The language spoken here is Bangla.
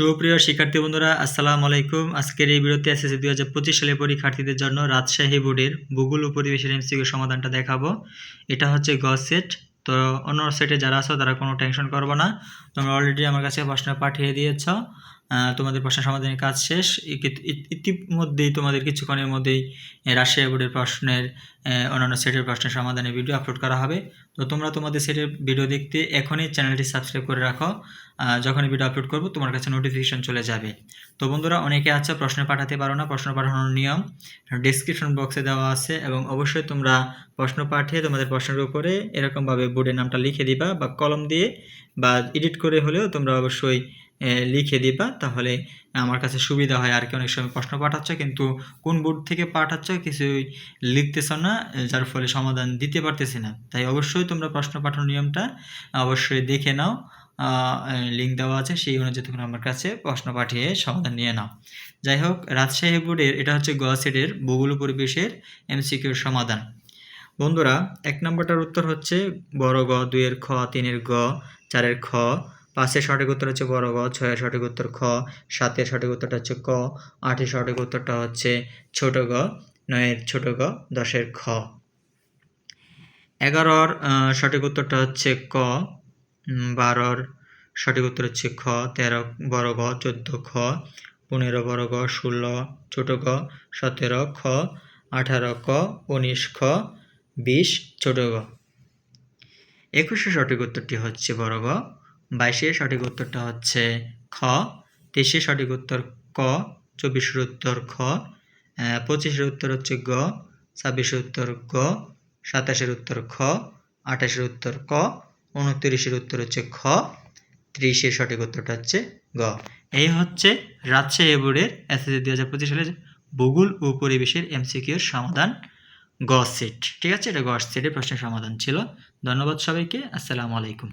সুপ্রিয় শিক্ষার্থী বন্ধুরা, আসসালামু আলাইকুম। আজকের এই ভিডিওতে এসএসসি দুই হাজার পঁচিশ সালে পরীক্ষার্থীদের জন্য রাজশাহী বোর্ডের ভূগোল উপরিবেশের পরিবেশের এমসিকিউ সমাধানটা দেখাবো। এটা হচ্ছে গ সেট। তো অন্য সেটে যারা আছো, তারা কোনো টেনশন করব না। তোমরা অলরেডি আমার কাছে প্রশ্ন পাঠিয়ে দিয়েছ। তোমাদের প্রশ্ন সমাধানের কাজ শেষ। ইতি- ইতি- ইতিমধ্যেই তোমাদের কিছুক্ষণের মধ্যেই রাশিয়া বোর্ডের প্রশ্নের অন্যান্য সেটের প্রশ্নের সমাধানের ভিডিও আপলোড করা হবে। তো তোমরা তোমাদের সেটের ভিডিও দেখতে এখনই চ্যানেলটি সাবস্ক্রাইব করে রাখো। আহ, যখনই ভিডিও আপলোড করব তোমার কাছে নোটিফিকেশন চলে যাবে। তো বন্ধুরা অনেকে আছে প্রশ্ন পাঠাতে পারো না প্রশ্ন পাঠানোর নিয়ম ডিসক্রিপশন বক্সে দেওয়া আছে এবং অবশ্যই তোমরা প্রশ্ন পাঠিয়ে তোমাদের প্রশ্নের উপরে এরকমভাবে বোর্ডের নামটা লিখে দিবা বা কলম দিয়ে বা এডিট করে হলেও তোমরা অবশ্যই লিখে দিবা, তাহলে আমার কাছে সুবিধা হয়। আর কি অনেক সময় প্রশ্ন পাঠাচ্ছ, কিন্তু কোন বোর্ড থেকে পাঠাচ্ছ কিছুই লিখতেছ না, যার ফলে সমাধান দিতে পারতেছি না। তাই অবশ্যই তোমরা প্রশ্ন পাঠানোর নিয়মটা অবশ্যই দেখে নাও। লিঙ্ক দেওয়া আছে, সেই অনুযায়ী তোমরা আমার কাছে প্রশ্ন পাঠিয়ে সমাধান নিয়ে নাও। যাই হোক, রাজশাহী বোর্ডের, এটা হচ্ছে গ সেটের ভূগোল পরিবেশের এমসিকিউর সমাধান। বন্ধুরা, এক নম্বরটার উত্তর হচ্ছে বড় গ, দুইয়ের খ, তিনের গ, চারের খ পাঁচের সঠিক উত্তর হচ্ছে বড় গ, ছয়ের সঠিক উত্তর খ, সাতের সঠিক উত্তরটা হচ্ছে ক, আটের সঠিক উত্তরটা হচ্ছে ছোট গ, নয়ের ছোট গ, দশের খ। এগারোর সঠিক উত্তরটা হচ্ছে ক বারোর সঠিক উত্তর হচ্ছে খ, তেরো বড় গ, চোদ্দ খ, পনেরো বড় গ, ষোলো ছোট গ, সতেরো খ, আঠারো ক, উনিশ খ, বিশ ছোট গ। একুশে সঠিক উত্তরটি হচ্ছে বড় গ। বাইশের সঠিক উত্তরটা হচ্ছে খ তেইশে সঠিক উত্তর ক, চব্বিশের উত্তর খ পঁচিশের উত্তর হচ্ছে গ, ছাব্বিশের উত্তর গ, সাতাশের উত্তর খ, আঠাশের উত্তর ক, উনত্রিশের উত্তর হচ্ছে খ, ত্রিশের সঠিক উত্তরটা হচ্ছে গ। এই হচ্ছে রাজশাহী বোর্ডের এসএসসি দুই হাজার পঁচিশ সালের ভূগোল ও পরিবেশের এমসিকিউর সমাধান গ সেট। ঠিক আছে? এটা গ সেটের প্রশ্নের সমাধান ছিল। ধন্যবাদ সবাইকে। আসসালামু আলাইকুম।